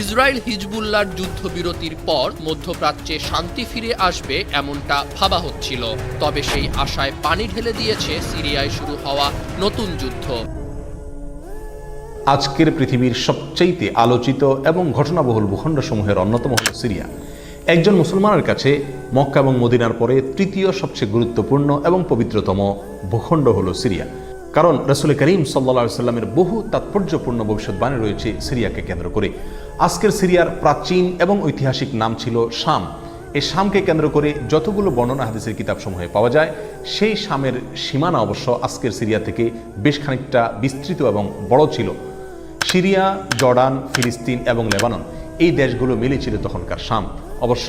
Israel হিজবুল্লার যুদ্ধবিরতির পর মধ্যপ্রাচ্যে শান্তি ফিরে আসবে এমনটা ভাবা হচ্ছিল। তবে সেই আশায় পানি ঢেলে দিয়েছে সিরিয়ায় শুরু হওয়া নতুন যুদ্ধ। আজকের পৃথিবীর সবচাইতে আলোচিত এবং ঘটনাবহুল ভূখণ্ডসমূহের অন্যতম হল সিরিয়া। একজন মুসলমানের কাছে মক্কা এবং মদিনার পরে তৃতীয় সবচেয়ে গুরুত্বপূর্ণ এবং পবিত্রতম ভূখণ্ড হল সিরিয়া। কারণ রসুল করিম সাল্লা সাল্লামের বহু তাৎপর্যপূর্ণ ভবিষ্যৎবাণী রয়েছে সিরিয়াকে কেন্দ্র করে। আজকের সিরিয়ার প্রাচীন এবং ঐতিহাসিক নাম ছিল শাম। এই শামকে কেন্দ্র করে যতগুলো বর্ণনা হাদিসের কিতাবসমূহে পাওয়া যায়, সেই শামের সীমানা অবশ্য আজকের সিরিয়া থেকে বেশ খানিকটা বিস্তৃত এবং বড় ছিল। সিরিয়া, জর্ডান, ফিলিস্তিন এবং লেবানন এই দেশগুলো মিলে ছিল তখনকার শাম। অবশ্য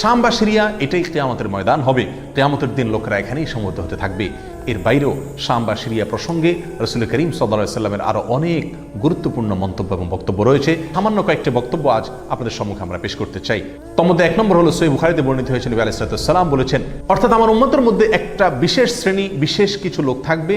শাম বা সিরিয়া, এটাই কেয়ামতের ময়দান হবে। কেয়ামতের দিন লোকেরা এখানেই সমবেত হতে থাকবে। এর বাইরেও শাম বা সিরিয়া প্রসঙ্গে রসুল করিম সাল্লা সাল্লামের আরও অনেক গুরুত্বপূর্ণ মন্তব্য এবং বক্তব্য রয়েছে। সামান্য কয়েকটি বক্তব্য আজ আপনাদের সম্মুখে আমরা পেশ করতে চাই। তোর মধ্যে এক নম্বর হলো সই বুখারিতে বর্ণিত হয়েছে, নবী আলাইসালাম বলেছেন, অর্থাৎ আমার উম্মতের মধ্যে একটা বিশেষ শ্রেণি, বিশেষ কিছু লোক থাকবে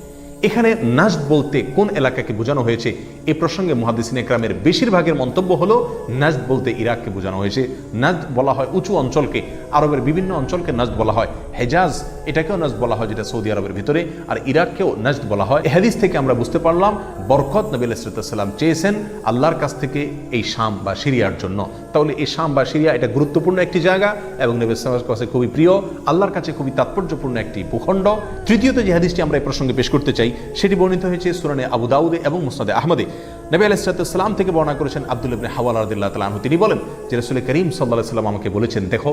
এখানে নাজদ বলতে কোন এলাকাকে বোঝানো হয়েছে? এ প্রসঙ্গে মহাদিসিন একরামের বেশিরভাগের মন্তব্য হলো নাজদ বলতে ইরাককে বোঝানো হয়েছে। নাজদ বলা হয় উঁচু অঞ্চলকে। আরবের বিভিন্ন অঞ্চলকে নাজ বলা হয়। হেজাজ, এটাকেও নাজ বলা হয় যেটা সৌদি আরবের ভিতরে। আর ইরাককেও নাজদ বলা হয়। হাদিস থেকে আমরা বুঝতে পারলাম, বরকত নবী আলাইসাল্লাম চেয়েছেন আল্লাহর কাছ থেকে এই শাম বা সিরিয়ার জন্য। তাহলে এই শাম বা সিরিয়া এটা গুরুত্বপূর্ণ একটি জায়গা এবং নবী ইসলামের কাছে খুবই প্রিয়। আল্লাহর কাছে খুবই তাৎপর্যপূর্ণ একটি ভূখণ্ড। তৃতীয়ত যে হাদিসটি আমরা এই প্রসঙ্গে পেশ করতে চাই সেটি বর্ণিত হয়েছে সুরানে আবু দাউদে এবং মুসনাদে আহমদে। নবী আলাইসালাম থেকে বর্ণনা করেছেন আব্দুল ইবনে হাওয়াল আদিল্লাহ তালাহ তিনি বলেন যে রসুল করিম সাল্লাহ সাল্লাম আমাকে বলেছেন, দেখো,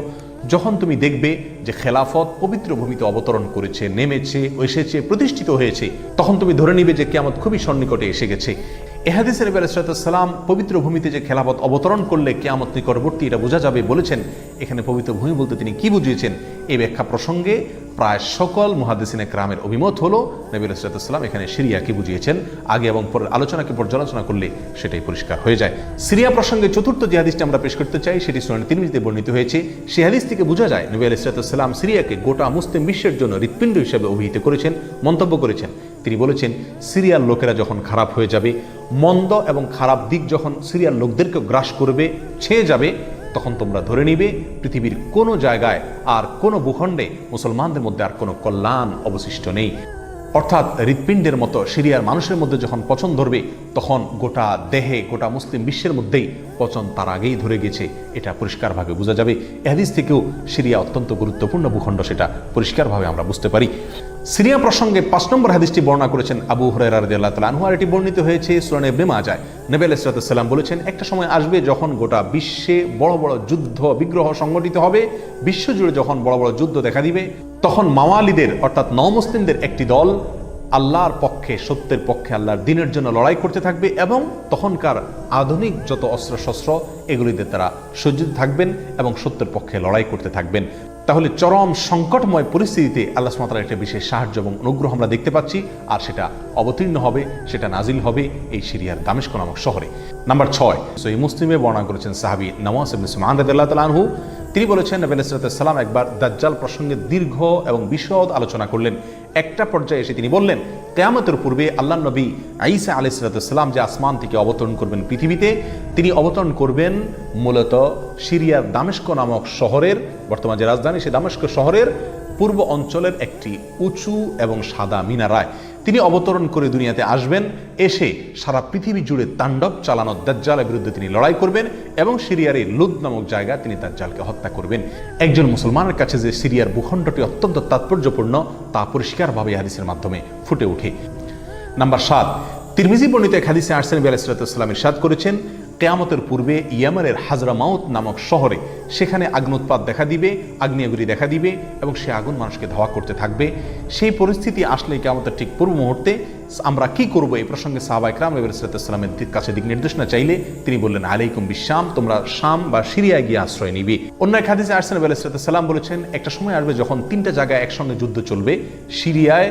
যখন তুমি দেখবে যে খেলাফত পবিত্র ভূমিতে অবতরণ করেছে, নেমেছে, এসেছে, প্রতিষ্ঠিত হয়েছে, তখন তুমি ধরে নিবে যে কেমন খুবই সন্নিকটে এসে গেছে। এহাদিসের নবী আলাইসালাম পবিত্র ভূমিতে যে খেলাফত অবতরণ করলে কেয়ামত নিকটবর্তী এটা বোঝা যাবে বলেছেন। এখানে পবিত্র ভূমি বলতে তিনি কি বুঝিয়েছেন? এই ব্যাখ্যা প্রসঙ্গে প্রায় সকল মহাদিসিনে ক্রামের অভিমত হলো নবী আলাইসালাম এখানে সিরিয়াকে বুঝিয়েছেন। আগে এবং পরের আলোচনাকে পর্যালোচনা করলে সেটাই পরিষ্কার হয়ে যায়। সিরিয়া প্রসঙ্গে চতুর্থ যে হাদিসটি আমরা পেশ করতে চাই, সেটি সুনানি তিরমিজিতে বর্ণিত হয়েছে। সেই হাদিস থেকে বোঝা যায়, নবী আলাইসালাম সিরিয়াকে গোটা মুসলিম বিশ্বের জন্য হৃৎপিণ্ড হিসেবে অভিহিত করেছেন, মন্তব্য করেছেন। তিনি বলেছেন, সিরিয়ার লোকেরা যখন খারাপ হয়ে যাবে, মন্দ এবং খারাপ দিক যখন সিরিয়ার লোকদেরকে গ্রাস করবে, ছেয়ে যাবে তখন তোমরা ধরে নিবে, পৃথিবীর কোনো জায়গায় আর কোনো ভূখণ্ডে মুসলমানদের মধ্যে আর কোনো কল্যাণ অবশিষ্ট নেই। অর্থাৎ হৃৎপিণ্ডের মতো সিরিয়ার মানুষের মধ্যে যখন পচন ধরবে, তখন গোটা দেহে, গোটা মুসলিম বিশ্বের মধ্যেই পচন তার আগেই ধরে গেছে। এটা পরিষ্কারভাবে বোঝা যাবে। এহাদিস থেকেও সিরিয়া অত্যন্ত গুরুত্বপূর্ণ ভূখণ্ড সেটা পরিষ্কারভাবে আমরা বুঝতে পারি। সিরিয়া প্রসঙ্গে পাঁচ নম্বর হাদিসটি বর্ণনা করেছেন আবু হুরায়রা রাদিয়াল্লাহু তাআলা আনহু, আর এটি বর্ণিত হয়েছে সূরা ইবনে মাজাহ। নবী আলাইহিস সালাম বলেছেন, একটা সময় আসবে যখন গোটা বিশ্বে বড় বড় যুদ্ধ, বিগ্রহ সংগঠিত হবে। বিশ্বজুড়ে যখন বড় বড় যুদ্ধ দেখা দিবে তখন মাওয়ালিদের, অর্থাৎ নমুসলিমদের একটি দল আল্লাহর পক্ষে, সত্যের পক্ষে, আল্লাহর দিনের জন্য লড়াই করতে থাকবে এবং তখনকার আধুনিক যত অস্ত্রশস্ত্র, এগুলিতে তারা সজ্জিত থাকবেন এবং সত্যের পক্ষে লড়াই করতে থাকবেন। তাহলে চরম সংকটময় পরিস্থিতিতে আল্লাহ সুমাতার একটা বিশেষ সাহায্য এবং অনুগ্রহ আমরা দেখতে পাচ্ছি, আর সেটা অবতীর্ণ হবে, সেটা নাজিল হবে এই সিরিয়ার দামেস্ক নামক শহরে। নাম্বার ছয় সো এই মুসলিমে বর্ণনা করেছেন সাহাবি নওয়াজ ইবনে সুমান রাদিয়াল্লাহু তাআলা আনহু। তিনি বলেছেন, নবী সালাম একবার দাজ্জাল প্রসঙ্গে দীর্ঘ এবং বিশদ আলোচনা করলেন। একটা পর্যায়ে এসে তিনি বললেন, কেয়ামতের পূর্বে আল্লাহ নবী আইসা আলি সালাতাম যে আসমান থেকে অবতরণ করবেন পৃথিবীতে, তিনি অবতরণ করবেন মূলত সিরিয়ার দামেস্ক নামক শহরের, বর্তমান যে রাজধানী সে দামেস্ক শহরের পূর্ব অঞ্চলের একটি উঁচু এবং সাদা মিনারায়। তিনি অবতরণ করে দুনিয়াতে আসবেন, এসে সারা পৃথিবী জুড়ে তাণ্ডব চালানো দাজ্জালের বিরুদ্ধে তিনি লড়াই করবেন এবং সিরিয়ার এই লুদ নামক জায়গা তিনি দাজ্জালকে হত্যা করবেন। একজন মুসলমানের কাছে যে সিরিয়ার ভূখণ্ডটি অত্যন্ত তাৎপর্যপূর্ণ, তা পরিষ্কারভাবে হাদিসের মাধ্যমে ফুটে ওঠে। নাম্বার সাত, তিরমিজি বর্ণিত এক হাদিসে আর্সেন আলাইসালাম ইরশাদ করেছেন কেয়ামতের পূর্বে ইয়ামানের হাজরা মাউত নামক শহরে সেখানে আগ্নোৎপাত দেখা দিবে আগ্নেয়গুড়ি দেখা দিবে এবং সে আগুন মানুষকে ধাওয়া করতে থাকবে। সেই পরিস্থিতি আসলে কেয়ামতের ঠিক পূর্ব মুহূর্তে আমরা কি করব এই প্রসঙ্গে সাহাবা ইকরাম নবী সালামের কাছে দিক নির্দেশনা চাইলে তিনি বললেন, আলাইকুম বিশ্বাম তোমরা শাম বা সিরিয়ায় গিয়ে আশ্রয় নিবি। অন্য এক হাদিসে আরসেন সালাম বলেছেন, একটা সময় আসবে যখন তিনটা জায়গায় একসঙ্গে যুদ্ধ চলবে, সিরিয়ায়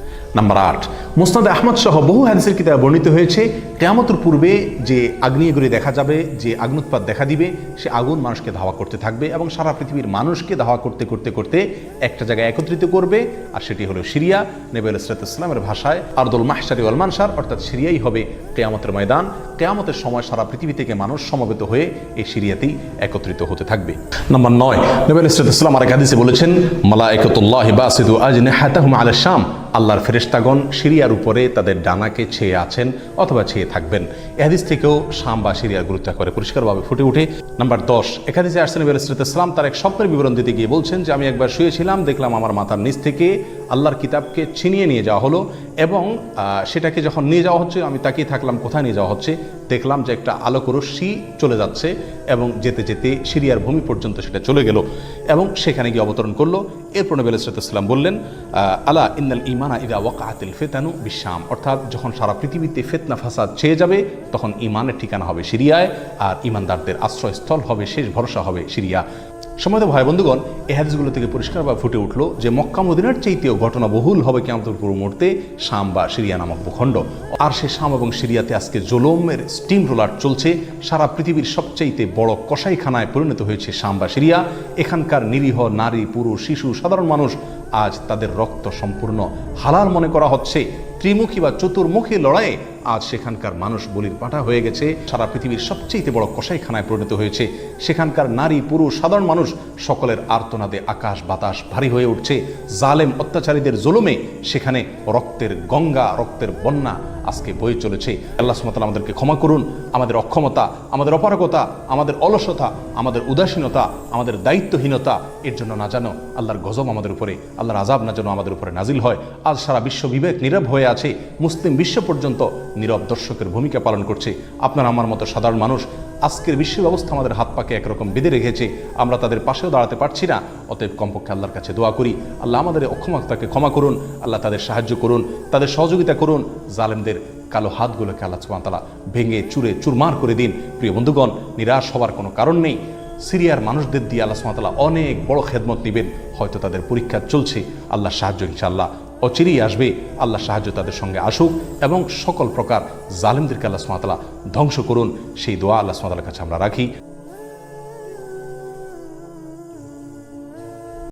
নাম্বার আট। মুসনাদ আহমদ সহ বহু হাদিসের কিতাবে বর্ণিত হয়েছে। কেয়ামতের পূর্বে যে আগ্নেয়গুলি দেখা যাবে, যে আগ্নুৎপাত দেখা দিবে, সে আগুন মানুষকে ধাওয়া করতে থাকবে এবং সারা পৃথিবীর মানুষকে ধাওয়া করতে করতে করতে একটা জায়গায় একত্রিত করবে, আর সেটি হলো সিরিয়া। নেবে ইসলামের ভাষায় আরদুল মাহসারি ওয়াল অর্থাৎ সিরিয়াই হবে কেয়ামতের ময়দান। কেয়ামতের সময় সারা পৃথিবী থেকে মানুষ সমবেত হয়ে এই সিরিয়াতেই একত্রিত হতে থাকবে। নাম্বার নয়, নবী ইসলাম আরেক হাদিসে বলেছেন মালা একতুল্লাহ বাসিদু আজনে হাতাহুম আল শাম। আল্লাহর ফেরেস্তাগণ সিরিয়ার উপরে তাদের ডানাকে ছেয়ে আছেন অথবা ছেয়ে থাকবেন। এহাদিস থেকেও শাম বা সিরিয়ার গুরুত্ব করে পরিষ্কারভাবে ফুটে উঠে। নাম্বার দশ একাদিসে আসছেন ইসলাম তার এক স্বপ্নের বিবরণ দিতে গিয়ে বলছেন যে, আমি একবার শুয়েছিলাম, দেখলাম আমার মাথার নিচ থেকে আল্লাহর কিতাবকে ছিনিয়ে নিয়ে যাওয়া হলো এবং সেটাকে যখন নিয়ে যাওয়া হচ্ছে, আমি তাকিয়ে থাকলাম কোথায় নিয়ে যাওয়া হচ্ছে, দেখলাম যে একটা আলোক রশ্মি চলে যাচ্ছে এবং যেতে যেতে সিরিয়ার ভূমি পর্যন্ত সেটা চলে গেল এবং সেখানে গিয়ে অবতরণ করল। এরপর নবী আলাইসালাম বললেন আলা ইন্নাল ইমানা ইদা ওয়াকাতিল ফেতানু বিশ্বাম অর্থাৎ যখন সারা পৃথিবীতে ফেতনা ফাসাদ ছেয়ে যাবে, তখন ইমানের ঠিকানা হবে সিরিয়ায়, আর ইমানদারদের আশ্রয়স্থল হবে, শেষ ভরসা হবে সিরিয়া। সময় ভাই বন্ধুগণ, এই হাদিসগুলো থেকে পরিষ্কারভাবে ফুটে উঠল যে মক্কা মদিনার চাইতেও ঘটনা বহুল হবে কেমতের পুরো মুহূর্তে শাম বা সিরিয়া নামক ভূখণ্ড। আর সে শাম এবং সিরিয়াতে আজকে জোলমের স্টিম রোলার চলছে। সারা পৃথিবীর সবচাইতে বড় কসাইখানায় পরিণত হয়েছে শাম বা সিরিয়া। এখানকার নিরীহ নারী, পুরুষ, শিশু, সাধারণ মানুষ আজ তাদের রক্ত সম্পূর্ণ হালাল মনে করা হচ্ছে। ত্রিমুখী বা চতুর্মুখী লড়াইয়ে আজ সেখানকার মানুষ বলির পাঠা হয়ে গেছে। সারা পৃথিবীর সবচেয়ে বড় কষাইখানায় পরিণত হয়েছে। সেখানকার নারী, পুরুষ, সাধারণ মানুষ সকলের আর্তনাদে আকাশ বাতাস ভারী হয়ে উঠছে। জালেম অত্যাচারীদের জুলুমে সেখানে রক্তের গঙ্গা, রক্তের বন্যা আজকে বয়ে চলেছে। আল্লাহ সুমতাল আমাদেরকে ক্ষমা করুন, আমাদের অক্ষমতা, আমাদের অপারগতা, আমাদের অলসতা, আমাদের উদাসীনতা, আমাদের দায়িত্বহীনতা, এর জন্য না জানো আল্লাহর গজব আমাদের উপরে, আল্লাহর আজাব না যেন আমাদের উপরে নাজিল হয়। আজ সারা বিশ্ব বিবেক নীরব হয়ে আছে, মুসলিম বিশ্ব পর্যন্ত নীরব দর্শকের ভূমিকা পালন করছে। আপনার আমার মতো সাধারণ মানুষ আজকের বিশ্ব ব্যবস্থা আমাদের হাত পাকে একরকম বেঁধে রেখেছে। আমরা তাদের পাশেও দাঁড়াতে পারছি না। অতএব কমপক্ষে আল্লাহর কাছে দোয়া করি। আল্লাহ আমাদের অক্ষমতাকে ক্ষমা করুন। আল্লাহ তাদের সাহায্য করুন। তাদের সহযোগিতা করুন। জালেমদের কালো হাতগুলোকে আল্লাহ সুবাহতালা ভেঙে চুরে চুরমার করে দিন। প্রিয় বন্ধুগণ, নিরাশ হওয়ার কোনো কারণ নেই। সিরিয়ার মানুষদের দিয়ে আল্লাহ সুমাতালা অনেক বড় খেদমত নেবেন। হয়তো তাদের পরীক্ষা চলছে। আল্লাহ সাহায্য ইনশাআল্লাহ। অচিরেই আসবে। আল্লাহ সাহায্য তাদের সঙ্গে আসুক এবং সকল প্রকার জালেমদেরকে আল্লাহ সুমাতলা ধ্বংস করুন। সেই দোয়া আল্লাহ সুমাতালার কাছে আমরা রাখি।